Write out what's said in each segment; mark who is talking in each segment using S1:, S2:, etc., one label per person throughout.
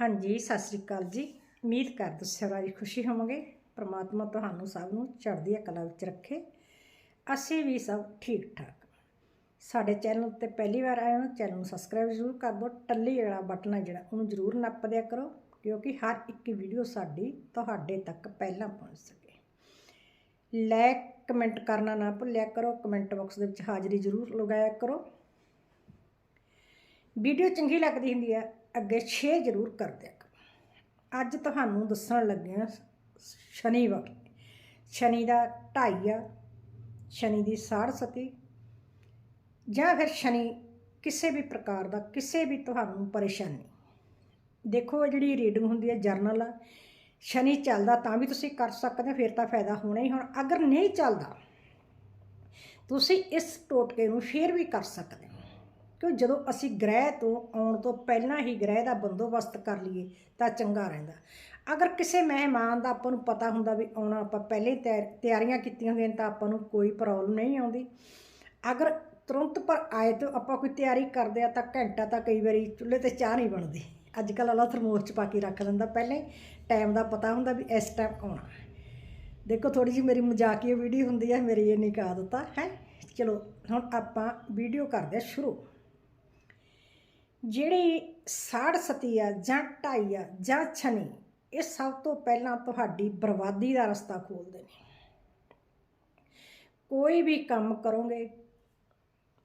S1: ਹਾਂਜੀ, ਸਤਿ ਸ੍ਰੀ ਅਕਾਲ ਜੀ। ਉਮੀਦ ਕਰ ਤੁਸੀਂ ਸਾਰੀ ਖੁਸ਼ੀ ਹੋਵੋਗੇ। ਪ੍ਰਮਾਤਮਾ ਤੁਹਾਨੂੰ ਸਭ ਨੂੰ ਚੜ੍ਹਦੀ ਕਲਾ ਵਿੱਚ ਰੱਖੇ। ਅਸੀਂ ਵੀ ਸਭ ਠੀਕ ਠਾਕ ਸਾਡੇ ਚੈਨਲ ਉੱਤੇ ਪਹਿਲੀ ਵਾਰ ਆਏ ਹੋ, ਚੈਨਲ ਨੂੰ ਸਬਸਕ੍ਰਾਈਬ ਜ਼ਰੂਰ ਕਰ ਦਿਓ। ਟੱਲੀ ਜਿਹੜਾ ਬਟਨ ਹੈ ਜਿਹੜਾ, ਉਹਨੂੰ ਜ਼ਰੂਰ ਨੱਪ ਦਿਆ ਕਰੋ, ਕਿਉਂਕਿ ਹਰ ਇੱਕ ਵੀਡੀਓ ਸਾਡੀ ਤੁਹਾਡੇ ਤੱਕ ਪਹਿਲਾਂ ਪਹੁੰਚ ਸਕੇ। ਲਾਈਕ ਕਮੈਂਟ ਕਰਨਾ ਨਾ ਭੁੱਲਿਆ ਕਰੋ। ਕਮੈਂਟ ਬਾਕਸ ਦੇ ਵਿੱਚ ਹਾਜ਼ਰੀ ਜ਼ਰੂਰ ਲਗਾਇਆ ਕਰੋ। ਵੀਡੀਓ ਚੰਗੀ ਲੱਗਦੀ ਹੁੰਦੀ ਹੈ, ਅੱਗੇ ਸ਼ੇਅਰ ਜ਼ਰੂਰ ਕਰ ਦਿਆ ਕਰੋ। ਅੱਜ ਤੁਹਾਨੂੰ ਦੱਸਣ ਲੱਗੇ ਹਾਂ ਸ਼ਨੀ ਸ਼ਨੀਵਾਰ ਸ਼ਨੀ ਦਾ ਢਾਈ ਆ, ਸ਼ਨੀ ਦੀ ਸਾੜ ਸਤੀ। ਜਾਂ ਫਿਰ ਸ਼ਨੀ ਕਿਸੇ ਵੀ ਪ੍ਰਕਾਰ ਦਾ, ਕਿਸੇ ਵੀ ਤੁਹਾਨੂੰ ਪਰੇਸ਼ਾਨੀ। ਦੇਖੋ ਜਿਹੜੀ ਰੀਡਿੰਗ ਹੁੰਦੀ ਹੈ ਜਰਨਲ ਆ। ਸ਼ਨੀ ਚੱਲਦਾ ਤਾਂ ਵੀ ਤੁਸੀਂ ਕਰ ਸਕਦੇ ਹੋ, ਫਿਰ ਤਾਂ ਫਾਇਦਾ ਹੋਣਾ ਹੀ ਹੁਣ। ਅਗਰ ਨਹੀਂ ਚੱਲਦਾ, ਤੁਸੀਂ ਇਸ ਟੋਟਕੇ ਨੂੰ ਫੇਰ ਵੀ ਕਰ ਸਕਦੇ ਹੋ ਕਿਉਂ ਜਦੋਂ ਅਸੀਂ ਗ੍ਰਹਿ ਤੋਂ ਆਉਣ ਤੋਂ ਪਹਿਲਾਂ ਹੀ ਗ੍ਰਹਿ ਦਾ ਬੰਦੋਬਸਤ ਕਰ ਲਈਏ, ਤਾਂ ਚੰਗਾ ਰਹਿੰਦਾ। ਅਗਰ ਕਿਸੇ ਮਹਿਮਾਨ ਦਾ ਆਪਾਂ ਨੂੰ ਪਤਾ ਹੁੰਦਾ ਵੀ ਆਉਣਾ, ਆਪਾਂ ਪਹਿਲੇ ਹੀ ਤਿਆਰ- ਤਿਆਰੀਆਂ ਕੀਤੀਆਂ ਹੁੰਦੀਆਂ ਤਾਂ ਆਪਾਂ ਨੂੰ ਕੋਈ ਪ੍ਰੋਬਲਮ ਨਹੀਂ ਆਉਂਦੀ। ਅਗਰ ਤੁਰੰਤ ਪਰ ਆਏ ਤੋਂ ਆਪਾਂ ਕੋਈ ਤਿਆਰੀ ਕਰਦੇ ਆ, ਤਾਂ ਘੰਟਾ ਤਾਂ ਕਈ ਵਾਰੀ ਚੁੱਲ੍ਹੇ ਤੇ ਚਾਹ ਨਹੀਂ ਬਣਦੀ। ਅੱਜ ਕੱਲ੍ਹ ਅਲਾ ਥਰਮੋਸ ਚ ਪਾ ਕੇ ਰੱਖ ਲੈਂਦਾ, ਪਹਿਲੇ ਟਾਈਮ ਦਾ ਪਤਾ ਹੁੰਦਾ ਵੀ ਇਸ ਟਾਈਮ ਆਉਣਾ ਦੇਖੋ ਥੋੜੀ ਜਿਹੀ ਮੇਰੀ ਮਜ਼ਾਕੀਆ ਵੀਡੀਓ ਹੁੰਦੀ ਹੈ ਮੇਰੀ ਇਹ ਨਿਕਾ ਦਿੱਤਾ ਹੈ? ਚਲੋ, ਹੁਣ ਆਪਾਂ ਵੀਡੀਓ ਕਰਦੇ ਹਾਂ ਸ਼ੁਰੂ। ਜਿਹੜੀ ਸਾੜ ਸਤੀ ਆ ਜਾਂ ਢਾਈ ਆ ਜਾਂ ਛਨੀ, ਇਹ ਸਭ ਤੋਂ ਪਹਿਲਾਂ ਤੁਹਾਡੀ ਬਰਬਾਦੀ ਦਾ ਰਸਤਾ ਖੋਲਦੇ ਨੇ। ਕੋਈ ਵੀ ਕੰਮ ਕਰੋਗੇ,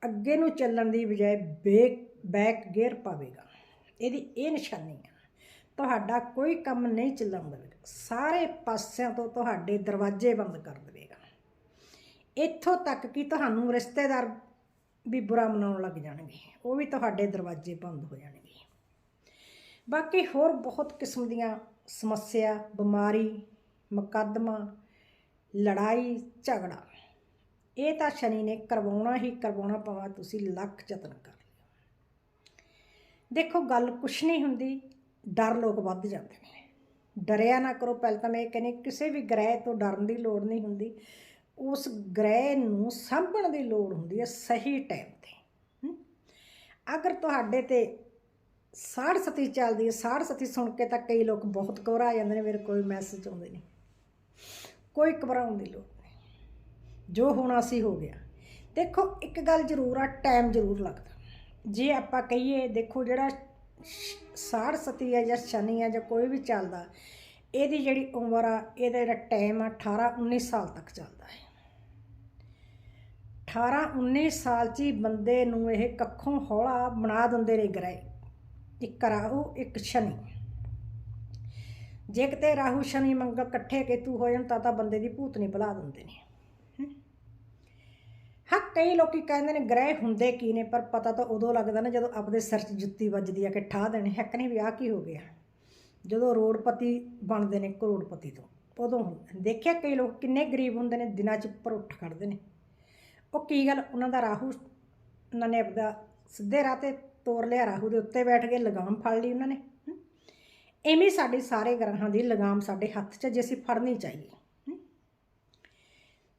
S1: ਅੱਗੇ ਨੂੰ ਚੱਲਣ ਦੀ ਬਜਾਏ ਬੇਕ ਬੈਕ ਗੇਅਰ ਪਾਵੇਗਾ। ਇਹਦੀ ਇਹ ਨਿਸ਼ਾਨੀ ਆ, ਤੁਹਾਡਾ ਕੋਈ ਕੰਮ ਨਹੀਂ ਚੱਲਣ ਦੇਵੇਗਾ। ਸਾਰੇ ਪਾਸਿਆਂ ਤੋਂ ਤੁਹਾਡੇ ਦਰਵਾਜ਼ੇ ਬੰਦ ਕਰ ਦੇਵੇਗਾ। ਇੱਥੋਂ ਤੱਕ ਕਿ ਤੁਹਾਨੂੰ ਰਿਸ਼ਤੇਦਾਰ ਵੀ ਬੁਰਾ ਮਨਾਉਣ ਲੱਗ ਜਾਣਗੇ। ਉਹ ਵੀ ਤੁਹਾਡੇ ਦਰਵਾਜ਼ੇ ਬੰਦ ਹੋ ਜਾਣਗੇ। ਬਾਕੀ ਹੋਰ ਬਹੁਤ ਕਿਸਮ ਦੀਆਂ ਸਮੱਸਿਆ, ਬਿਮਾਰੀ, ਮੁਕੱਦਮਾ, ਲੜਾਈ, ਝਗੜਾ। ਇਹ ਤਾਂ ਸ਼ਨੀ ਨੇ ਕਰਵਾਉਣਾ ਹੀ ਕਰਵਾਉਣਾ ਪਵਾ, ਤੁਸੀਂ ਲੱਖ ਯਤਨ ਕਰ ਲਿਓ। ਦੇਖੋ, ਗੱਲ ਕੁਛ ਨਹੀਂ ਹੁੰਦੀ, ਡਰ ਲੋਕ ਵੱਧ ਜਾਂਦੇ ਨੇ। ਡਰਿਆ ਨਾ ਕਰੋ, ਪਹਿਲਾਂ ਤਾਂ ਮੈਂ ਇਹ ਕਹਿੰਦੀ ਕਿਸੇ ਵੀ ਗ੍ਰਹਿ ਤੋਂ ਡਰਨ ਦੀ ਲੋੜ ਨਹੀਂ ਹੁੰਦੀ। ਉਸ ਗ੍ਰਹਿ ਨੂੰ ਸਾਂਭਣ ਦੀ ਲੋੜ ਹੁੰਦੀ ਹੈ ਸਹੀ ਟਾਈਮ ਤੇ। ਅਗਰ ਤੁਹਾਡੇ ਤੇ ਸਾੜ ਸਤੀ ਚੱਲਦੀ ਹੈ, ਸਾੜ ਸਤੀ ਸੁਣ ਕੇ ਤਾਂ ਕਈ ਲੋਕ ਬਹੁਤ ਘਬਰਾ ਜਾਂਦੇ ਨੇ, ਮੇਰੇ ਕੋਈ ਮੈਸੇਜ ਆਉਂਦੇ ਨਹੀਂ ਕੋਈ ਘਬਰਾਉਣ ਦੀ ਲੋੜ ਨਹੀਂ। ਜੋ ਹੋਣਾ ਸੀ ਹੋ ਗਿਆ। ਦੇਖੋ, ਇੱਕ ਗੱਲ ਜ਼ਰੂਰ ਆ ਟਾਈਮ ਜ਼ਰੂਰ ਲੱਗਦਾ। ਜੇ ਆਪਾਂ ਕਹੀਏ, ਦੇਖੋ ਜਿਹੜਾ ਸ਼- ਸਾੜ ਸਤੀ ਹੈ ਜਾਂ ਸ਼ਨੀ ਹੈ ਜਾਂ ਕੋਈ ਵੀ ਚੱਲਦਾ, ਇਹਦੀ ਜਿਹੜੀ ਉਮਰ ਆ, ਇਹਦਾ ਜਿਹੜਾ ਟਾਈਮ ਆ 18 19 ਸਾਲ ਤੱਕ ਚੱਲਦਾ ਹੈ। 18 19 ਸਾਲ 'ਚ ਹੀ ਬੰਦੇ ਨੂੰ ਇਹ ਕੱਖੋਂ ਹੌਲਾ ਬਣਾ ਦਿੰਦੇ ਨੇ ਗ੍ਰਹਿ। ਇੱਕ ਰਾਹੂ, ਇੱਕ ਸ਼ਨੀ। ਜੇ ਕਿਤੇ ਰਾਹੂ, ਸ਼ਨੀ, ਮੰਗਲ ਇਕੱਠੇ ਕੇਤੂ ਹੋ ਜਾਣ ਤਾਂ ਤਾਂ ਬੰਦੇ ਦੀ ਭੂਤਨੀ ਬੁਲਾ ਦਿੰਦੇ ਨੇ। ਹਾਂ। ਕਈ ਲੋਕੀ ਕਹਿੰਦੇ ਨੇ ਗ੍ਰਹਿ ਹੁੰਦੇ ਕੀ ਨੇ, ਪਰ ਪਤਾ ਤਾਂ ਉਦੋਂ ਲੱਗਦਾ ਨਾ ਜਦੋਂ ਆਪਦੇ ਸਿਰ 'ਚ ਜੁੱਤੀ ਵੱਜਦੀ ਆ ਕਿ ਠਾ ਦੇਣੇ। ਹੈਕ ਨਹੀਂ ਵੀ ਆਹ ਕੀ ਹੋ ਗਿਆ? ਜਦੋਂ ਰੋਡਪਤੀ ਬਣਦੇ ਨੇ ਕਰੋੜਪਤੀ ਤੋਂ, ਉਦੋਂ ਹੁੰਦਾ। ਦੇਖਿਆ ਕਈ ਲੋਕ ਕਿੰਨੇ ਗਰੀਬ ਹੁੰਦੇ ਨੇ, ਦਿਨਾਂ 'ਚ ਉੱਪਰ ਉੱਠ ਖੜਦੇ ਨੇ। ਉਹ ਕੀ ਗੱਲ, ਉਹਨਾਂ ਦਾ ਰਾਹੂ, ਉਹਨਾਂ ਨੇ ਆਪਦਾ ਸਿੱਧੇ ਰਾਹ ਤੇ ਤੋਰ ਲਿਆ, ਰਾਹੂ ਦੇ ਉੱਤੇ ਬੈਠ ਕੇ ਲਗਾਮ ਫੜ ਲਈ ਉਹਨਾਂ ਨੇ ਹਮ। ਐਵੇਂ ਸਾਡੇ ਸਾਰੇ ਗ੍ਰਹਾਂ ਦੀ ਲਗਾਮ ਸਾਡੇ ਹੱਥ 'ਚ ਜੇ ਅਸੀਂ ਫੜਨੀ ਚਾਹੀਏ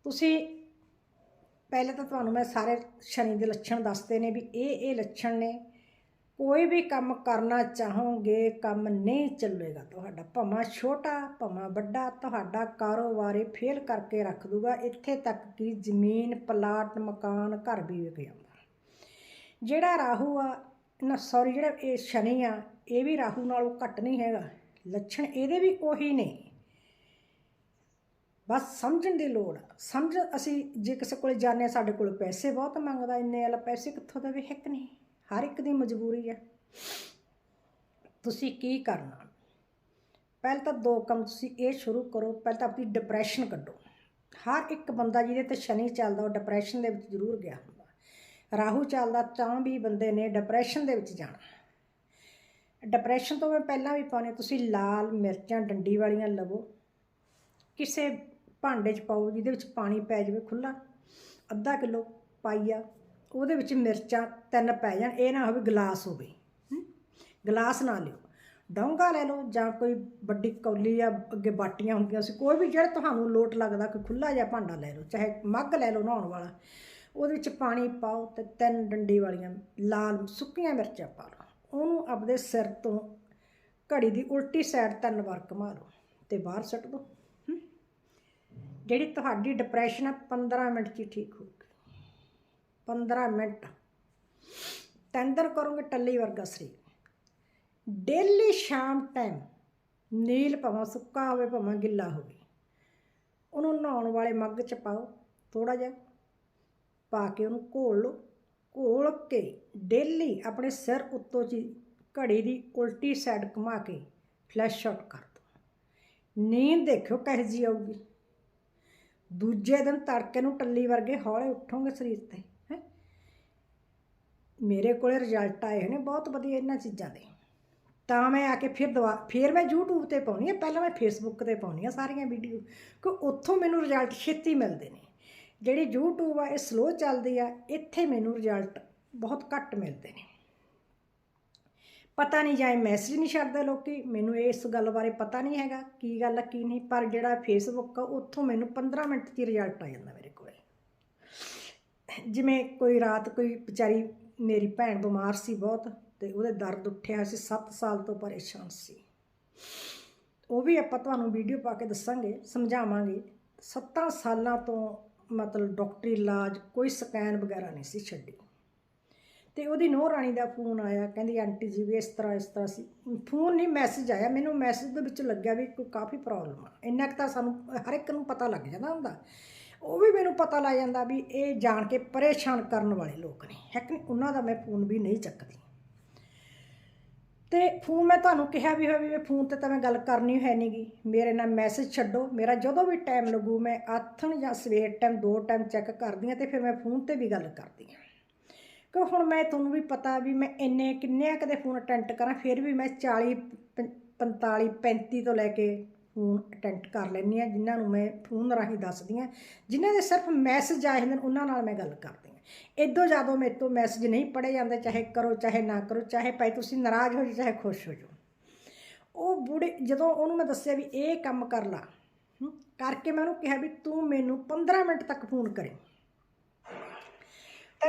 S1: ਤੁਸੀਂ, ਪਹਿਲੇ ਤਾਂ ਤੁਹਾਨੂੰ ਮੈਂ ਸਾਰੇ ਸ਼ਨੀ ਦੇ ਲੱਛਣ ਦੱਸਦੇ ਨੇ ਵੀ ਇਹ ਇਹ ਲੱਛਣ ਨੇ ਕੋਈ ਵੀ ਕੰਮ ਕਰਨਾ ਚਾਹੋਗੇ, ਕੰਮ ਨਹੀਂ ਚੱਲੇਗਾ। ਤੁਹਾਡਾ ਭਾਵੇਂ ਛੋਟਾ, ਭਾਵੇਂ ਵੱਡਾ, ਤੁਹਾਡਾ ਕਾਰੋਬਾਰ ਇਹ ਫੇਲ ਕਰਕੇ ਰੱਖ ਦੂਗਾ। ਇੱਥੇ ਤੱਕ ਕਿ ਜ਼ਮੀਨ ਪਲਾਟ ਮਕਾਨ, ਘਰ ਵੀ ਵਿਕ ਜਾਂਦਾ। ਜਿਹੜਾ ਰਾਹੂ ਆ, ਨਾ ਸੌਰੀ ਜਿਹੜਾ ਇਹ ਸ਼ਨੀ ਆ, ਇਹ ਵੀ ਰਾਹੂ ਨਾਲੋਂ ਘੱਟ ਨਹੀਂ ਹੈਗਾ। ਲੱਛਣ ਇਹਦੇ ਵੀ ਉਹੀ ਨੇ। ਬਸ ਸਮਝਣ ਦੀ ਲੋੜ ਆ। ਸਮਝ, ਅਸੀਂ ਜੇ ਕਿਸੇ ਕੋਲ ਜਾਂਦੇ ਹਾਂ, ਸਾਡੇ ਕੋਲ ਪੈਸੇ ਬਹੁਤ ਮੰਗਦਾ, ਇੰਨੇ ਵਾਲਾ ਪੈਸੇ ਕਿੱਥੋਂ ਦੇਵੇ? ਹਿੱਕ ਨਹੀਂ। ਹਰ ਇੱਕ ਦੀ ਮਜਬੂਰੀ ਹੈ। ਤੁਸੀਂ ਕੀ ਕਰਨਾ? ਪਹਿਲਾਂ ਤਾਂ ਦੋ ਕੰਮ ਤੁਸੀਂ ਇਹ ਸ਼ੁਰੂ ਕਰੋ, ਪਹਿਲਾਂ ਤਾਂ ਆਪਣੀ ਡਿਪਰੈਸ਼ਨ ਕੱਢੋ। ਹਰ ਇੱਕ ਬੰਦਾ ਜਿਹਦੇ ਤੇ ਸ਼ਨੀ ਚੱਲਦਾ, ਉਹ ਡਿਪਰੈਸ਼ਨ ਦੇ ਵਿੱਚ ਜ਼ਰੂਰ ਗਿਆ ਹੁੰਦਾ। ਰਾਹੂ ਚੱਲਦਾ, ਤਾਂ ਵੀ ਬੰਦੇ ਨੇ ਡਿਪਰੈਸ਼ਨ ਦੇ ਵਿੱਚ ਜਾਣਾ। ਡਿਪਰੈਸ਼ਨ ਤੋਂ ਮੈਂ ਪਹਿਲਾਂ ਵੀ ਪਾਉਣੀ ਤੁਸੀਂ ਲਾਲ ਮਿਰਚਾਂ, ਡੰਡੀ ਵਾਲੀਆਂ ਲਵੋ। ਕਿਸੇ ਭਾਂਡੇ 'ਚ ਪਾਓ ਜਿਹਦੇ ਵਿੱਚ ਪਾਣੀ ਪੈ ਜਾਵੇ ਖੁੱਲਾ ਅੱਧਾ ਕਿਲੋ ਪਾਈਆ। ਉਹਦੇ ਵਿੱਚ ਮਿਰਚਾਂ ਤਿੰਨ ਪੈ ਜਾਣ, ਇਹ ਨਾ ਹੋਵੇ ਗਲਾਸ ਹੋਵੇ ਗਲਾਸ ਨਾ ਲਿਓ। ਡੋਂਗਾ ਲੈ ਲਓ ਜਾਂ ਕੋਈ ਵੱਡੀ ਕੌਲੀ ਜਾਂ ਅੱਗੇ ਬਾਟੀਆਂ ਹੁੰਦੀਆਂ ਸੀ, ਕੋਈ ਵੀ ਜਿਹੜਾ ਤੁਹਾਨੂੰ ਲੋਟ ਲੱਗਦਾ, ਕੋਈ ਖੁੱਲਾ ਜਿਹਾ ਭਾਂਡਾ ਲੈ ਲਓ, ਚਾਹੇ ਮੱਗ ਲੈ ਲਓ ਨਹਾਉਣ ਵਾਲਾ, ਉਹਦੇ ਵਿੱਚ ਪਾਣੀ ਪਾਓ ਤੇ ਤਿੰਨ ਡੰਡੀ ਵਾਲੀਆਂ ਲਾਲ ਸੁੱਕੀਆਂ ਮਿਰਚਾਂ ਪਾ ਲਓ। ਉਹਨੂੰ ਆਪਦੇ ਸਿਰ ਤੋਂ ਘੜੀ ਦੀ ਉਲਟੀ ਸਾਈਡ ਤਿੰਨ ਵਾਰ ਘੁਮਾ ਲਓ ਤੇ ਬਾਹਰ ਸੁੱਟ ਦਿਓ ਜਿਹੜੀ ਤੁਹਾਡੀ ਡਿਪਰੈਸ਼ਨ ਆ 15 ਮਿੰਟ 'ਚ ਹੀ ਠੀਕ ਹੋ 15 ਮਿੰਟ। ਟੈਂਦਰ ਕਰੋਗੇ ਟੱਲੀ ਵਰਗਾ ਸਰੀਰ। ਡੇਲੀ ਸ਼ਾਮ ਟਾਈਮ ਨੀਲ ਭਾਵੇਂ ਸੁੱਕਾ ਹੋਵੇ, ਭਾਵੇਂ ਗਿੱਲਾ ਹੋਵੇ, ਉਹਨੂੰ ਨਹਾਉਣ ਵਾਲੇ ਮੱਗ 'ਚ ਪਾਓ ਥੋੜਾ ਜਿਹਾ, ਪਾ ਕੇ ਉਹਨੂੰ ਘੋਲ ਲਓ। ਘੋਲ ਕੇ ਡੇਲੀ ਆਪਣੇ ਸਿਰ ਉੱਤੋਂ ਜੀ ਘੜੀ ਦੀ ਉਲਟੀ ਸਾਈਡ ਘੁਮਾ ਕੇ ਫਲੈਸ਼ ਆਊਟ ਕਰ ਦਿਓ ਨੀਂਦ ਦੇਖਿਓ ਕਿਹੋ ਜਿਹੀ ਆਊਗੀ। ਦੂਜੇ ਦਿਨ ਤੜਕੇ ਨੂੰ ਟੱਲੀ ਵਰਗੇ ਹੌਲੇ ਉੱਠੋਗੇ ਸਰੀਰ ਤੇ। ਮੇਰੇ ਕੋਲੇ ਰਿਜ਼ਲਟ ਆਏ ਹੋਏ ਨੇ, ਬਹੁਤ ਵਧੀਆ ਇਹਨਾਂ ਚੀਜ਼ਾਂ ਦੇ। ਤਾਂ ਮੈਂ ਆ ਕੇ ਫਿਰ ਦਵਾ ਫਿਰ ਮੈਂ YouTube ਤੇ ਪਾਉਣੀ ਆ, ਪਹਿਲਾਂ ਮੈਂ Facebook ਤੇ ਪਾਉਣੀ ਆ ਸਾਰੀਆਂ ਵੀਡੀਓ ਕਿ ਉੱਥੋਂ ਮੈਨੂੰ ਰਿਜ਼ਲਟ ਛੇਤੀ ਮਿਲਦੇ ਨੇ। ਜਿਹੜੀ YouTube ਆ, ਇਹ ਸਲੋ ਚੱਲਦੀ ਆ, ਇੱਥੇ ਮੈਨੂੰ ਰਿਜ਼ਲਟ ਬਹੁਤ ਘੱਟ ਮਿਲਦੇ ਨੇ। ਪਤਾ ਨਹੀਂ ਜਾਏ ਮੈਸੇਜ ਨਹੀਂ ਛੱਡਦੇ ਲੋਕੀ, ਮੈਨੂੰ ਇਸ ਗੱਲ ਬਾਰੇ ਪਤਾ ਨਹੀਂ ਹੈਗਾ ਕੀ ਗੱਲ ਆ, ਕੀ ਨਹੀਂ, ਪਰ ਜਿਹੜਾ ਫੇਸਬੁੱਕ ਆ, ਉੱਥੋਂ ਮੈਨੂੰ 15 ਮਿੰਟ 'ਚ ਰਿਜ਼ਲਟ ਆ ਜਾਂਦਾ ਮੇਰੇ ਕੋਲੇ। ਜਿਵੇਂ ਕੋਈ ਰਾਤ ਕੋਈ ਵਿਚਾਰੀ ਮੇਰੀ ਭੈਣ ਬਿਮਾਰ ਸੀ ਬਹੁਤ ਤੇ ਉਹਦੇ ਦਰਦ ਉੱਠਿਆ ਸੀ 7 ਸਾਲ ਤੋਂ ਪਰੇਸ਼ਾਨ ਸੀ। ਉਹ ਵੀ ਆਪਾਂ ਤੁਹਾਨੂੰ ਵੀਡੀਓ ਪਾ ਕੇ ਦੱਸਾਂਗੇ, ਸਮਝਾਵਾਂਗੇ। 7 ਸਾਲਾਂ ਤੋਂ ਮਤਲਬ ਡਾਕਟਰੀ ਇਲਾਜ, ਕੋਈ ਸਕੈਨ ਵਗੈਰਾ ਨਹੀਂ ਸੀ ਛੱਡੀ। ਤੇ ਉਹਦੀ ਨੂੰਹ ਰਾਣੀ ਦਾ ਫੋਨ ਆਇਆ, ਕਹਿੰਦੀ, ਆਂਟੀ ਜੀ ਵੀ ਇਸ ਤਰ੍ਹਾਂ ਇਸ ਤਰ੍ਹਾਂ ਸੀ। ਫੋਨ ਨਹੀਂ, ਮੈਸੇਜ ਆਇਆ। ਮੈਨੂੰ ਮੈਸੇਜ ਦੇ ਵਿੱਚ ਲੱਗਿਆ ਵੀ ਕੋਈ ਕਾਫੀ ਪ੍ਰੋਬਲਮ ਆ। ਇੰਨਾ ਕੁ ਤਾਂ ਸਾਨੂੰ ਹਰ ਇੱਕ ਨੂੰ ਪਤਾ ਲੱਗ ਜਾਂਦਾ ਹੁੰਦਾ। ਉਹ ਵੀ ਮੈਨੂੰ ਪਤਾ ਲੱਗ ਜਾਂਦਾ ਵੀ ਇਹ ਜਾਣ ਕੇ ਪਰੇਸ਼ਾਨ ਕਰਨ ਵਾਲੇ ਲੋਕ ਨੇ। ਹੈ ਕਿ ਨਹੀਂ? ਉਹਨਾਂ ਦਾ ਮੈਂ ਫੋਨ ਵੀ ਨਹੀਂ ਚੱਕਦੀ। ਤੇ ਫੋਨ ਮੈਂ ਤੁਹਾਨੂੰ ਕਿਹਾ ਵੀ ਹੋਇਆ ਵੀ ਮੈਂ ਫੋਨ ਤੇ ਤਾਂ ਮੈਂ ਗੱਲ ਕਰਨੀ ਹੈ ਨਹੀਂਗੀ ਮੇਰੇ ਨਾਲ ਮੈਸੇਜ ਛੱਡੋ। ਮੇਰਾ ਜਦੋਂ ਵੀ ਟਾਈਮ ਲੱਗੂ, ਮੈਂ ਆਥਣ ਜਾਂ ਸਵੇਰ ਟਾਈਮ ਦੋ ਟਾਈਮ ਚੈੱਕ ਕਰਦੀ ਹਾਂ ਤੇ ਫਿਰ ਮੈਂ ਫੋਨ ਤੇ ਵੀ ਗੱਲ ਕਰਦੀ ਹਾਂ। ਕਿ ਹੁਣ ਮੈਂ ਤੁਹਾਨੂੰ ਵੀ ਪਤਾ ਵੀ ਮੈਂ ਇੰਨੇ ਕਿੰਨੇ ਕਦੇ ਫੋਨ ਅਟੈਂਡ ਕਰਾਂ, ਫਿਰ ਵੀ ਮੈਂ 40 ਪੰ- 45 35 ਤੋਂ ਲੈ ਕੇ ਫੋਨ ਅਟੈਂਡ ਕਰ ਲੈਂਦੀ ਹਾਂ ਜਿਨ੍ਹਾਂ ਨੂੰ ਮੈਂ ਫੋਨ ਰਾਹੀਂ ਦੱਸਦੀ ਹਾਂ ਜਿਨ੍ਹਾਂ ਦੇ ਸਿਰਫ ਮੈਸੇਜ ਆਏ ਹੁੰਦੇ ਨੇ ਉਹਨਾਂ ਨਾਲ ਮੈਂ ਗੱਲ ਕਰਦੀ ਹਾਂ। ਇਦੋਂ ਜ਼ਿਆਦਾ ਮੇਰੇ ਤੋਂ ਮੈਸੇਜ ਨਹੀਂ ਪੜੇ ਜਾਂਦੇ ਚਾਹੇ ਕਰੋ ਚਾਹੇ ਨਾ ਕਰੋ ਚਾਹੇ ਭਾਈ ਤੁਸੀਂ ਨਾਰਾਜ਼ ਹੋ ਜਾਓ ਚਾਹੇ ਖੁਸ਼ ਹੋ ਜਾਓ। ਉਹ ਬੁੜੇ ਜਦੋਂ ਉਹਨੂੰ ਮੈਂ ਦੱਸਿਆ ਵੀ ਇਹ ਕੰਮ ਕਰ ਲਾ ਕਰਕੇ ਮੈਂ ਉਹਨੂੰ ਕਿਹਾ ਵੀ ਤੂੰ ਮੈਨੂੰ 15 ਮਿੰਟ ਤੱਕ ਫੋਨ ਕਰੇ।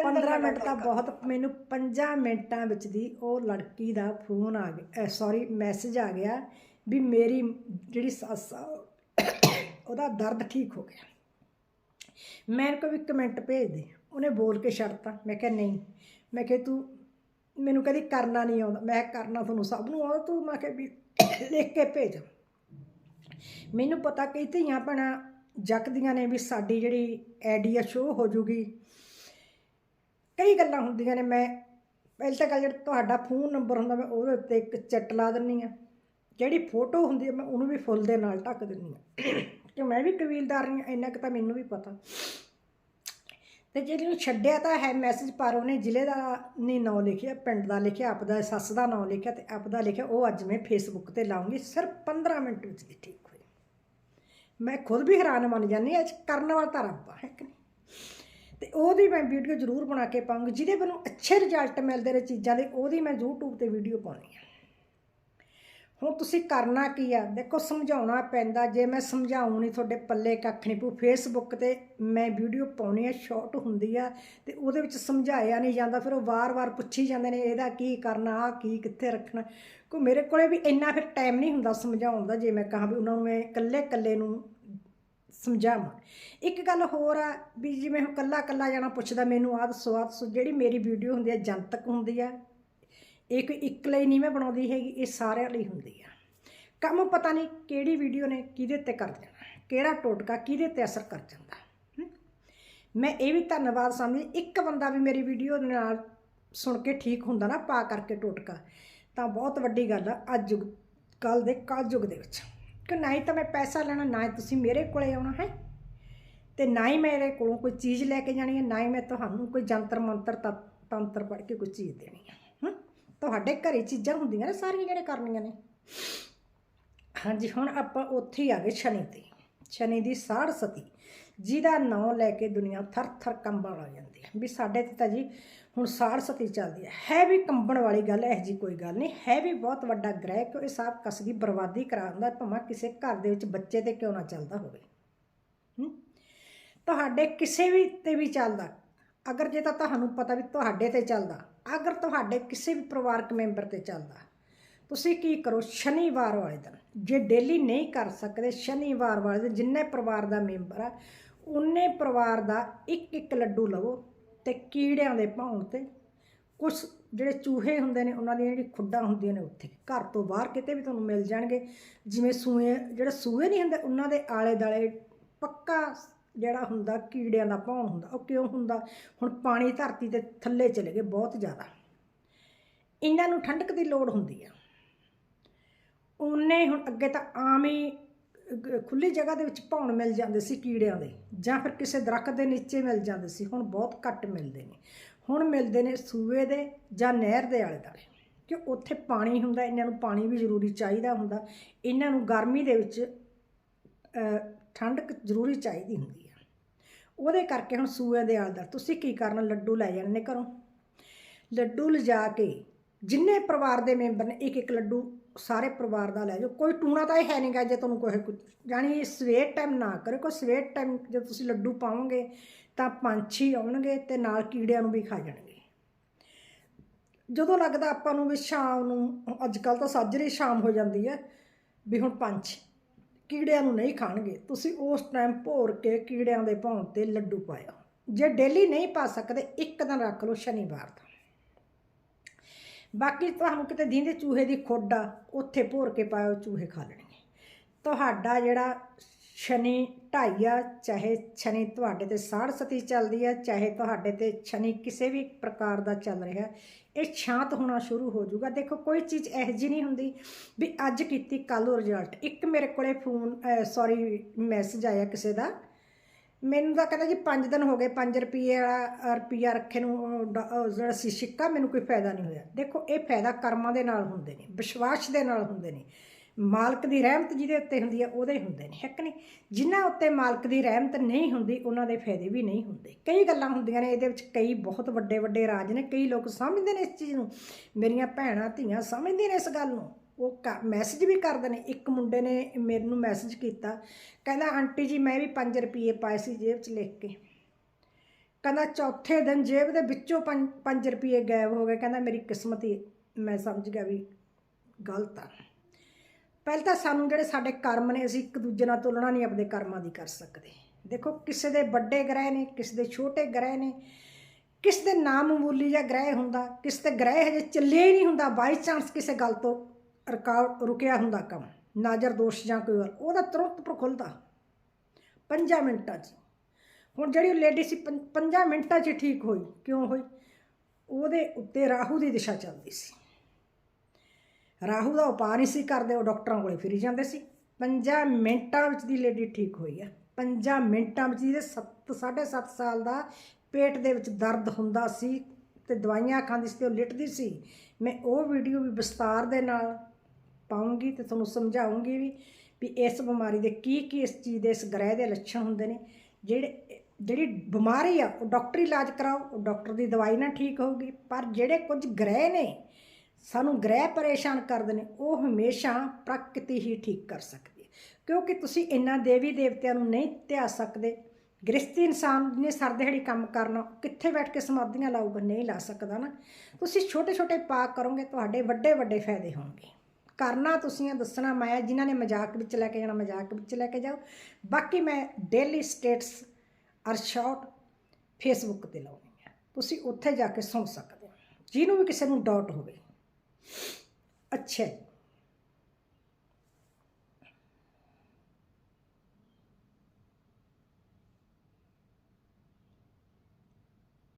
S1: 15 ਮਿੰਟ ਤਾਂ ਬਹੁਤ ਮੈਨੂੰ 5 ਮਿੰਟਾਂ ਵਿੱਚ ਦੀ ਉਹ ਲੜਕੀ ਦਾ ਫੋਨ ਆ ਗਿਆ ਸੌਰੀ ਮੈਸੇਜ ਆ ਗਿਆ ਵੀ ਮੇਰੀ ਜਿਹੜੀ ਸੱਸ ਆ, ਉਹਦਾ ਦਰਦ ਠੀਕ ਹੋ ਗਿਆ। ਮੈਂ ਕੋ ਵੀ ਕਮੈਂਟ ਭੇਜ ਦੇ। ਉਹਨੇ ਬੋਲ ਕੇ ਛੱਡਤਾ। ਮੈਂ ਕਿਹਾ, ਨਹੀਂ। ਮੈਂ ਕਿਹਾ, ਤੂੰ ਮੈਨੂੰ ਕਦੀ ਕਰਨਾ ਨਹੀਂ ਆਉਂਦਾ। ਮੈਂ ਕਰਨਾ ਤੁਹਾਨੂੰ ਸਭ ਨੂੰ ਆਉਂਦਾ। ਤੂੰ ਮੈਂ ਕਿਹਾ ਵੀ ਲਿਖ ਕੇ ਭੇਜ। ਮੈਨੂੰ ਪਤਾ ਕਈ ਧੀਆਂ ਭੈਣਾਂ ਜੱਕਦੀਆਂ ਨੇ ਵੀ ਸਾਡੀ ਜਿਹੜੀ ਆਈਡੀਆ ਸ਼ੋ ਹੋ ਜੂਗੀ। ਕਈ ਗੱਲਾਂ ਹੁੰਦੀਆਂ ਨੇ। ਮੈਂ ਪਹਿਲਾਂ ਤਾਂ ਗੱਲ ਜਿਹੜਾ ਤੁਹਾਡਾ ਫੋਨ ਨੰਬਰ ਹੁੰਦਾ, ਮੈਂ ਉਹਦੇ ਉੱਤੇ ਇੱਕ ਚਿੱਟ ਲਾ ਦਿੰਨੀ ਆ। ਜਿਹੜੀ ਫੋਟੋ ਹੁੰਦੀ ਹੈ ਮੈਂ ਉਹਨੂੰ ਵੀ ਫੁੱਲ ਦੇ ਨਾਲ ਢੱਕ ਦਿੰਦੀ ਹਾਂ ਕਿ ਮੈਂ ਵੀ ਕਬੀਲਦਾਰ ਨਹੀਂ ਇੰਨਾ ਕੁ ਤਾਂ ਮੈਨੂੰ ਵੀ ਪਤਾ। ਤੇ ਜਿਹਨੂੰ ਛੱਡਿਆ ਤਾਂ ਹੈ ਮੈਸੇਜ ਪਰ ਉਹਨੇ ਜ਼ਿਲ੍ਹੇ ਦਾ ਨਹੀਂ ਨਾਂ ਲਿਖਿਆ, ਪਿੰਡ ਦਾ ਲਿਖਿਆ ਆਪਦਾ ਸੱਸ ਦਾ ਨਾਂ ਲਿਖਿਆ ਤੇ ਆਪਦਾ ਲਿਖਿਆ, ਉਹ ਅੱਜ ਮੈਂ ਫੇਸਬੁੱਕ ਤੇ ਲਾਉਂਗੀ, ਸਿਰਫ 15 ਮਿੰਟ ਵਿੱਚ ਹੀ ਠੀਕ ਹੋਈ ਮੈਂ ਖੁਦ ਵੀ ਹੈਰਾਨ ਮੰਨ ਜਾਂਦੀ ਹਾਂ, ਇਹ ਕਰਨ ਵਾਲਾ ਤਾਂ ਰੱਬ ਆ, ਹੈ ਕਿ ਨਹੀਂ? ਤੇ ਉਹਦੀ ਮੈਂ ਵੀਡੀਓ ਜ਼ਰੂਰ ਬਣਾ ਕੇ ਪਾਉਂਗੀ, ਜਿਹਦੇ ਮੈਨੂੰ ਅੱਛੇ ਰਿਜ਼ਲਟ ਮਿਲਦੇ ਰਹੇ ਚੀਜ਼ਾਂ ਦੇ, ਉਹਦੀ ਮੈਂ YouTube ਤੇ ਵੀਡੀਓ ਪਾਉਣੀ ਆ। ਹੁਣ ਤੁਸੀਂ ਕਰਨਾ ਕੀ ਆ? ਦੇਖੋ, ਸਮਝਾਉਣਾ ਪੈਂਦਾ। ਜੇ ਮੈਂ ਸਮਝਾਉਂ ਨਹੀਂ ਤੁਹਾਡੇ ਪੱਲੇ ਕੱਖ ਨਹੀਂ ਪੂ ਫੇਸਬੁੱਕ ਤੇ ਮੈਂ ਵੀਡੀਓ ਪਾਉਣੀ ਆ ਸ਼ਾਰਟ ਹੁੰਦੀ ਆ, ਤੇ ਉਹਦੇ ਵਿੱਚ ਸਮਝਾਇਆ ਨਹੀਂ ਜਾਂਦਾ, ਫਿਰ ਉਹ ਵਾਰ-ਵਾਰ ਪੁੱਛੀ ਜਾਂਦੇ ਨੇ, ਇਹਦਾ ਕੀ ਕਰਨਾ? ਆ ਕੀ ਕਿੱਥੇ ਰੱਖਣਾ? ਕੋ ਮੇਰੇ ਕੋਲੇ ਵੀ ਇੰਨਾ ਫਿਰ ਟਾਈਮ ਨਹੀਂ ਹੁੰਦਾ ਸਮਝਾਉਣ ਦਾ, ਜੇ ਮੈਂ ਕਹਾਂ ਵੀ ਉਹਨਾਂ ਨੂੰ ਮੈਂ ਇਕੱਲੇ-ਇਕੱਲੇ ਨੂੰ ਸਮਝਾਵਾਂ। ਇੱਕ ਗੱਲ ਹੋਰ ਆ ਵੀ ਜਿਵੇਂ ਹੁਣ ਕੱਲਾ ਕੱਲਾ ਜਾਣਾ ਪੁੱਛਦਾ, ਮੈਨੂੰ ਆਹ ਦੱਸੋ ਆਹ ਦੱਸੋ, ਜਿਹੜੀ ਮੇਰੀ ਵੀਡੀਓ ਹੁੰਦੀ ਆ ਜਨਤਕ ਹੁੰਦੀ ਆ ਇਹ ਕੋਈ ਇੱਕ ਲਈ ਨਹੀਂ ਮੈਂ ਬਣਾਉਂਦੀ ਹੈਗੀ, ਇਹ ਸਾਰਿਆਂ ਲਈ ਹੁੰਦੀ ਆ। ਕੰਮ ਪਤਾ ਨਹੀਂ ਕਿਹੜੀ ਵੀਡੀਓ ਨੇ ਕਿਹਦੇ ਤੇ ਕਰ ਦੇਣਾ, ਕਿਹੜਾ ਟੋਟਕਾ ਕਿਹਦੇ ਤੇ ਅਸਰ ਕਰ ਜਾਂਦਾ। ਮੈਂ ਇਹ ਵੀ ਧੰਨਵਾਦ ਸਮਝਦੀ, ਇੱਕ ਬੰਦਾ ਵੀ ਮੇਰੀ ਵੀਡੀਓ ਨਾਲ ਸੁਣ ਕੇ ਠੀਕ ਹੁੰਦਾ ਨਾ, ਪਾ ਕਰਕੇ ਟੋਟਕਾ, ਤਾਂ ਬਹੁਤ ਵੱਡੀ ਗੱਲ ਆ, ਅੱਜ ਕੱਲ ਦੇ ਕਲਯੁਗ ਦੇ ਵਿੱਚ। ਕਿ ਨਾ ਹੀ ਤਾਂ ਮੈਂ ਪੈਸਾ ਲੈਣਾ, ਨਾ ਹੀ ਤੁਸੀਂ ਮੇਰੇ ਕੋਲੇ ਆਉਣਾ ਹੈ। ਤੇ ਨਾ ਹੀ ਮੇਰੇ ਕੋਲੋਂ ਕੋਈ ਚੀਜ਼ ਲੈ ਕੇ ਜਾਣੀ ਹੈ, ਨਾ ਹੀ ਮੈਂ ਤੁਹਾਨੂੰ ਕੋਈ ਜੰਤਰ ਮੰਤਰ ਤ- ਤੰਤਰ ਪੜ੍ਹ ਕੇ ਕੋਈ ਚੀਜ਼ ਦੇਣੀ ਹੈ। ਹਮ? ਤੁਹਾਡੇ ਘਰੇ ਚੀਜ਼ਾਂ ਹੁੰਦੀਆਂ ਨੇ, ਸਾਰੀਆਂ ਜਿਹੜੇ ਕਰਨੀਆਂ ਨੇ। ਹਾਂਜੀ, ਹੁਣ ਆਪਾਂ ਉੱਥੇ ਹੀ ਆ ਗਏ ਸ਼ਨੀ ਤੇ। ਸ਼ਨੀ ਦੀ ਸਾੜ ਸਤੀ, ਜਿਹਦਾ ਨਾਂ ਲੈ ਕੇ ਦੁਨੀਆ ਥਰ ਥਰ ਕੰਬਣ ਲੱਗ ਜਾਂਦੀ ਹੈ। ਵੀ ਸਾਡੇ ਤੇ ਤਾਂ ਜੀ ਹੁਣ ਸਾੜ ਸਤੀ ਚੱਲਦੀ ਹੈ। ਹੈ ਵੀ ਕੰਬਣ ਵਾਲੀ ਗੱਲ ਹੈ ਜੀ ਕੋਈ ਗੱਲ ਨਹੀਂ, ਹੈ ਵੀ ਬਹੁਤ ਵੱਡਾ ਗ੍ਰਹਿ, ਕਿਉਂ ਇਹ ਸਭ ਕਸ ਦੀ ਬਰਬਾਦੀ ਕਰਾ ਦਿੰਦਾ ਭਾਵੇਂ ਕਿਸੇ ਘਰ ਦੇ ਵਿੱਚ ਬੱਚੇ ਤੇ ਕਿਉਂ ਨਾ ਚੱਲਦਾ ਹੋਵੇ। ਤੁਹਾਡੇ ਕਿਸੇ ਵੀ ਤੇ ਵੀ ਚੱਲਦਾ। ਅਗਰ ਜੇ ਤਾਂ ਤੁਹਾਨੂੰ ਪਤਾ ਵੀ ਤੁਹਾਡੇ ਤੇ ਚੱਲਦਾ ਅਗਰ ਤੁਹਾਡੇ ਕਿਸੇ ਵੀ ਪਰਿਵਾਰਕ ਮੈਂਬਰ ਤੇ ਚੱਲਦਾ, ਤੁਸੀਂ ਕੀ ਕਰੋ, ਸ਼ਨੀਵਾਰ ਵਾਲੇ ਦਿਨ, ਜੇ ਡੇਲੀ ਨਹੀਂ ਕਰ ਸਕਦੇ ਸ਼ਨੀਵਾਰ ਵਾਲੇ ਦਿਨ, ਜਿੰਨੇ ਪਰਿਵਾਰ ਦਾ ਮੈਂਬਰ ਆ ਉਨੇ ਪਰਿਵਾਰ ਦਾ ਇੱਕ ਇੱਕ ਲੱਡੂ ਲਵੋ ਤੇ ਕੀੜਿਆਂ ਦੇ ਭੌਣ ਤੇ। ਕੁਝ ਜਿਹੜੇ ਚੂਹੇ ਹੁੰਦੇ ਨੇ, ਉਹਨਾਂ ਦੀਆਂ ਜਿਹੜੀ ਖੁੱਡਾਂ ਹੁੰਦੀਆਂ ਨੇ ਉੱਥੇ, ਘਰ ਤੋਂ ਬਾਹਰ ਕਿਤੇ ਵੀ ਤੁਹਾਨੂੰ ਮਿਲ ਜਾਣਗੇ। ਜਿਵੇਂ ਸੂਏ, ਜਿਹੜੇ ਸੂਏ ਨਹੀਂ ਹੁੰਦੇ, ਉਹਨਾਂ ਦੇ ਆਲੇ ਦਾਲੇ ਪੱਕਾ ਜਿਹੜਾ ਹੁੰਦਾ ਕੀੜਿਆਂ ਦਾ ਭੌਣ ਹੁੰਦਾ ਉਹ ਕਿਉਂ ਹੁੰਦਾ? ਹੁਣ ਪਾਣੀ ਧਰਤੀ ਦੇ ਥੱਲੇ ਚਲੇ ਗਏ ਬਹੁਤ ਜ਼ਿਆਦਾ। ਇਹਨਾਂ ਨੂੰ ਠੰਡਕ ਦੀ ਲੋੜ ਹੁੰਦੀ ਆ। ਉਹਨੇ ਹੁਣ ਅੱਗੇ ਤਾਂ ਆਮ ਹੀ ਅਹ, ਖੁੱਲੀ ਜਗ੍ਹਾ ਦੇ ਵਿੱਚ ਭੌਣ ਮਿਲ ਜਾਂਦੇ ਸੀ ਕੀੜਿਆਂ ਦੇ ਜਾਂ ਫਿਰ ਕਿਸੇ ਦਰਖਤ ਦੇ ਨੀਚੇ ਮਿਲ ਜਾਂਦੇ ਸੀ ਹੁਣ ਬਹੁਤ ਘੱਟ ਮਿਲਦੇ ਨੇ। ਹੁਣ ਮਿਲਦੇ ਨੇ ਸੂਏ ਦੇ ਜਾਂ ਨਹਿਰ ਦੇ ਆਲੇ ਦੁਆਲੇ ਕਿ ਉੱਥੇ ਪਾਣੀ ਹੁੰਦਾ ਇਹਨਾਂ ਨੂੰ ਪਾਣੀ ਵੀ ਜ਼ਰੂਰੀ ਚਾਹੀਦਾ ਹੁੰਦਾ। ਇਹਨਾਂ ਨੂੰ ਗਰਮੀ ਦੇ ਵਿੱਚ ਠੰਡਕ ਜ਼ਰੂਰੀ ਚਾਹੀਦੀ ਹੁੰਦੀ ਆ। ਉਹਦੇ ਕਰਕੇ ਹੁਣ ਸੂਏ ਦੇ ਆਲੇ ਦੁਆਲੇ ਤੁਸੀਂ ਕੀ ਕਰਨਾ? ਲੱਡੂ ਲੈ ਜਾਣੇ ਘਰੋਂ। ਲੱਡੂ ਲਿਜਾ ਕੇ ਜਿੰਨੇ ਪਰਿਵਾਰ ਦੇ ਮੈਂਬਰ ਨੇ, ਇੱਕ ਇੱਕ ਲੱਡੂ ਸਾਰੇ ਪਰਿਵਾਰ ਦਾ ਲੈ ਜਾਓ। ਕੋਈ ਟੂਣਾ ਤਾਂ ਇਹ ਹੈ ਨਹੀਂਗਾ ਜੇ ਤੁਹਾਨੂੰ ਕੋਈ ਕੁਝ ਜਾਣੀ ਸਵੇਰ ਟਾਈਮ ਨਾ ਕਰੋ, ਕੋਈ ਸਵੇਰ ਟਾਈਮ ਜੇ ਤੁਸੀਂ ਲੱਡੂ ਪਾਓਗੇ ਤਾਂ ਪੰਛੀ ਆਉਣਗੇ ਤੇ ਨਾਲ ਕੀੜਿਆਂ ਨੂੰ ਵੀ ਖਾ ਜਾਣਗੇ। ਜਦੋਂ ਲੱਗਦਾ ਆਪਾਂ ਨੂੰ ਵੀ ਸ਼ਾਮ ਨੂੰ ਅੱਜ ਕੱਲ ਤਾਂ ਸਾਜਰੇ ਸ਼ਾਮ ਹੋ ਜਾਂਦੀ ਹੈ ਵੀ ਹੁਣ ਪੰਛੀ ਕੀੜਿਆਂ ਨੂੰ ਨਹੀਂ ਖਾਣਗੇ। ਤੁਸੀਂ ਉਸ ਟਾਈਮ ਭੋਰ ਕੇ ਕੀੜਿਆਂ ਦੇ ਭੌਣ ਤੇ ਲੱਡੂ ਪਾਇਓ। ਜੇ ਡੇਲੀ ਨਹੀਂ ਪਾ ਸਕਦੇ, ਇੱਕ ਦਿਨ ਰੱਖ ਲਓ ਸ਼ਨੀਵਾਰ ਦਾ। ਬਾਕੀ ਤੁਹਾਨੂੰ ਕਿਤੇ ਦੀਂਦੇ ਚੂਹੇ ਦੀ ਖੁੱਡ ਆ, ਉੱਥੇ ਭੋਰ ਕੇ ਪਾਇਓ, ਚੂਹੇ ਖਾ ਲੈਣਗੇ। ਤੁਹਾਡਾ ਜਿਹੜਾ ਸ਼ਨੀ ਢਾਈ ਆ, ਚਾਹੇ ਸ਼ਨੀ ਤੁਹਾਡੇ ਤੇ ਸਾੜ ਸਤੀ ਚੱਲਦੀ ਆ, ਚਾਹੇ ਤੁਹਾਡੇ ਤੇ ਸ਼ਨੀ ਕਿਸੇ ਵੀ ਪ੍ਰਕਾਰ ਦਾ ਚੱਲ ਰਿਹਾ ਇਹ ਸ਼ਾਂਤ ਹੋਣਾ ਸ਼ੁਰੂ ਹੋ ਜਾਊਗਾ। ਦੇਖੋ, ਕੋਈ ਚੀਜ਼ ਇਹੋ ਜਿਹੀ ਨਹੀਂ ਹੁੰਦੀ ਵੀ ਅੱਜ ਕੀਤੀ ਕੱਲ ਰਿਜ਼ਲਟ ਇੱਕ ਮੇਰੇ ਕੋਲੇ ਫੋਨ ਸੌਰੀ ਮੈਸੇਜ ਆਇਆ ਕਿਸੇ ਦਾ। ਮੈਨੂੰ ਤਾਂ ਕਹਿੰਦਾ ਜੀ 5 ਦਿਨ ਹੋ ਗਏ 5 ਰੁਪਏ ਵਾਲਾ ਰੁਪਿਆ ਰੱਖੇ ਨੂੰ ਜਿਹੜਾ ਸੀ, ਸਿੱਕਾ, ਮੈਨੂੰ ਕੋਈ ਫਾਇਦਾ ਨਹੀਂ ਹੋਇਆ। ਦੇਖੋ, ਇਹ ਫਾਇਦਾ ਕਰਮਾਂ ਦੇ ਨਾਲ ਹੁੰਦੇ ਨੇ, ਵਿਸ਼ਵਾਸ ਦੇ ਨਾਲ ਹੁੰਦੇ ਨੇ। ਮਾਲਕ ਦੀ ਰਹਿਮਤ ਜਿਹਦੇ ਉੱਤੇ ਹੁੰਦੀ ਹੈ ਉਹਦੇ ਹੁੰਦੇ ਨੇ, ਹੈ ਕਿ ਨਹੀਂ? ਜਿਨ੍ਹਾਂ ਉੱਤੇ ਮਾਲਕ ਦੀ ਰਹਿਮਤ ਨਹੀਂ ਹੁੰਦੀ, ਉਹਨਾਂ ਦੇ ਫਾਇਦੇ ਵੀ ਨਹੀਂ ਹੁੰਦੇ। ਕਈ ਗੱਲਾਂ ਹੁੰਦੀਆਂ ਨੇ, ਇਹਦੇ ਵਿੱਚ ਕਈ ਬਹੁਤ ਵੱਡੇ ਵੱਡੇ ਰਾਜ ਨੇ, ਕਈ ਲੋਕ ਸਮਝਦੇ ਨੇ ਇਸ ਚੀਜ਼ ਨੂੰ। ਮੇਰੀਆਂ ਭੈਣਾਂ, ਧੀਆਂ ਸਮਝਦੀਆਂ ਨੇ ਇਸ ਗੱਲ ਨੂੰ। ਉਹ ਮੈਸੇਜ ਵੀ ਕਰਦੇ ਨੇ। ਇੱਕ ਮੁੰਡੇ ਨੇ ਮੈਨੂੰ ਮੈਸੇਜ ਕੀਤਾ। ਕਹਿੰਦਾ, ਆਂਟੀ ਜੀ, ਮੈਂ ਵੀ 5 ਰੁਪਏ ਪਾਏ ਸੀ ਜੇਬ 'ਚ ਲਿਖ ਕੇ। ਕਹਿੰਦਾ, ਚੌਥੇ ਦਿਨ ਜੇਬ ਦੇ ਵਿੱਚੋਂ 5 ਰੁਪਏ ਗਾਇਬ ਹੋ ਗਏ। ਕਹਿੰਦਾ, ਮੇਰੀ ਕਿਸਮਤ ਹੀ, ਮੈਂ ਸਮਝ ਗਿਆ ਵੀ ਗਲਤ ਆ। ਪਹਿਲਾਂ ਤਾਂ ਸਾਨੂੰ ਜਿਹੜੇ ਸਾਡੇ ਕਰਮ ਨੇ, ਅਸੀਂ ਇੱਕ ਦੂਜੇ ਨਾਲ ਤੁਲਨਾ ਨਹੀਂ ਆਪਣੇ ਕਰਮਾਂ ਦੀ ਕਰ ਸਕਦੇ। ਦੇਖੋ, ਕਿਸੇ ਦੇ ਵੱਡੇ ਗ੍ਰਹਿ ਨੇ, ਕਿਸੇ ਦੇ ਛੋਟੇ ਗ੍ਰਹਿ ਨੇ, ਕਿਸ ਦੇ ਨਾਮਮੂਲੀ ਜਾਂ ਗ੍ਰਹਿ ਹੁੰਦਾ, ਕਿਸ ਤੇ ਗ੍ਰਹਿ ਹਜੇ ਚੱਲਿਆ ਹੀ ਨਹੀਂ ਹੁੰਦਾ ਬਾਈ ਚਾਂਸ ਕਿਸੇ ਗੱਲ ਤੋਂ ਰਕਾਵ ਰੁਕਿਆ ਹੁੰਦਾ ਕੰਮ, ਨਾਜ਼ਰ, ਦੋਸ਼ ਜਾਂ ਕੋਈ ਹੋਰ। ਉਹਦਾ ਤੁਰੰਤ ਪ੍ਰਖੁੱਲਦਾ ਪੰਜਾਂ ਮਿੰਟਾਂ 'ਚ। ਹੁਣ ਜਿਹੜੀ ਲੇਡੀ ਸੀ, ਪੰ- ਪੰਜਾਂ ਮਿੰਟਾਂ 'ਚ ਠੀਕ ਹੋਈ। ਕਿਉਂ ਹੋਈ? ਉਹਦੇ ਉੱਤੇ ਰਾਹੂ ਦੀ ਦਿਸ਼ਾ ਚੱਲਦੀ ਸੀ। ਰਾਹੂ ਦਾ ਉਪਾਅ ਨਹੀਂ ਸੀ ਕਰਦੇ, ਉਹ ਡਾਕਟਰਾਂ ਕੋਲੇ ਫਿਰੀ ਜਾਂਦੇ ਸੀ। ਪੰਜਾਂ ਮਿੰਟਾਂ ਵਿੱਚ ਦੀ ਲੇਡੀ ਠੀਕ ਹੋਈ ਆ। ਪੰਜਾਂ ਮਿੰਟਾਂ ਵਿੱਚ ਜਿਹਦੇ 7 7.5 ਸਾਲ ਦਾ ਪੇਟ ਦੇ ਵਿੱਚ ਦਰਦ ਹੁੰਦਾ ਸੀ ਤੇ ਦਵਾਈਆਂ ਖਾਂਦੀ ਸੀ ਤੇ ਉਹ ਲਿਟਦੀ ਸੀ, ਮੈਂ ਉਹ ਵੀਡੀਓ ਵੀ ਵਿਸਤਾਰ ਦੇ ਨਾਲ ਪਾਉਂਗੀ ਤੇ ਤੁਹਾਨੂੰ ਸਮਝਾਉਂਗੀ ਵੀ ਵੀ ਇਸ ਬਿਮਾਰੀ ਦੇ ਕੀ ਕੀ ਇਸ ਚੀਜ਼ ਦੇ ਇਸ ਗ੍ਰਹਿ ਦੇ ਲੱਛਣ ਹੁੰਦੇ ਨੇ। ਜਿਹੜੇ, ਜਿਹੜੀ ਬਿਮਾਰੀ ਆ, ਉਹ ਡਾਕਟਰੀ ਇਲਾਜ ਕਰਾਓ, ਉਹ ਡਾਕਟਰ ਦੀ ਦਵਾਈ ਨਾਲ ਠੀਕ ਹੋਊਗੀ, ਪਰ ਜਿਹੜੇ ਕੁਝ ਗ੍ਰਹਿ ਨੇ ਸਾਨੂੰ ਗ੍ਰਹਿ ਪਰੇਸ਼ਾਨ ਕਰਦੇ ਨੇ, ਉਹ ਹਮੇਸ਼ਾ ਪ੍ਰਕਿਰਤੀ ਹੀ ਠੀਕ ਕਰ ਸਕਦੀ ਹੈ। ਕਿਉਂਕਿ ਤੁਸੀਂ ਇਹਨਾਂ ਦੇਵੀ ਦੇਵਤਿਆਂ ਨੂੰ ਨਹੀਂ ਧਿਆ ਸਕਦੇ ਗ੍ਰਸਤੀ ਇਨਸਾਨ ਜਿਹਨੇ ਸਰ ਦਿਹਾੜੀ ਕੰਮ ਕਰਨਾ ਕਿੱਥੇ ਬੈਠ ਕੇ ਸਮਾਧੀਆਂ ਲਾਊਗਾ? ਨਹੀਂ ਲਾ ਸਕਦਾ ਨਾ। ਤੁਸੀਂ ਛੋਟੇ ਛੋਟੇ ਪਾਕ ਕਰੋਗੇ, ਤੁਹਾਡੇ ਵੱਡੇ ਵੱਡੇ ਫਾਇਦੇ ਹੋਣਗੇ। ਕਰਨਾ ਤੁਸੀਂ ਆ, ਦੱਸਣਾ ਮੈਂ ਜਿਨ੍ਹਾਂ ਨੇ ਮਜ਼ਾਕ ਵਿੱਚ ਲੈ ਕੇ ਜਾਣਾ, ਮਜ਼ਾਕ ਵਿੱਚ ਲੈ ਕੇ ਜਾਓ। ਬਾਕੀ ਮੈਂ daily status or short Facebook ਤੇ ਲਾਉਣੀ ਹੈ। ਤੁਸੀਂ ਉੱਥੇ ਜਾ ਕੇ ਸੁਣ ਸਕਦੇ ਹੋ। ਜਿਹਨੂੰ ਵੀ ਕਿਸੇ ਨੂੰ ਡਾਊਟ ਹੋਵੇ। ਅੱਛਾ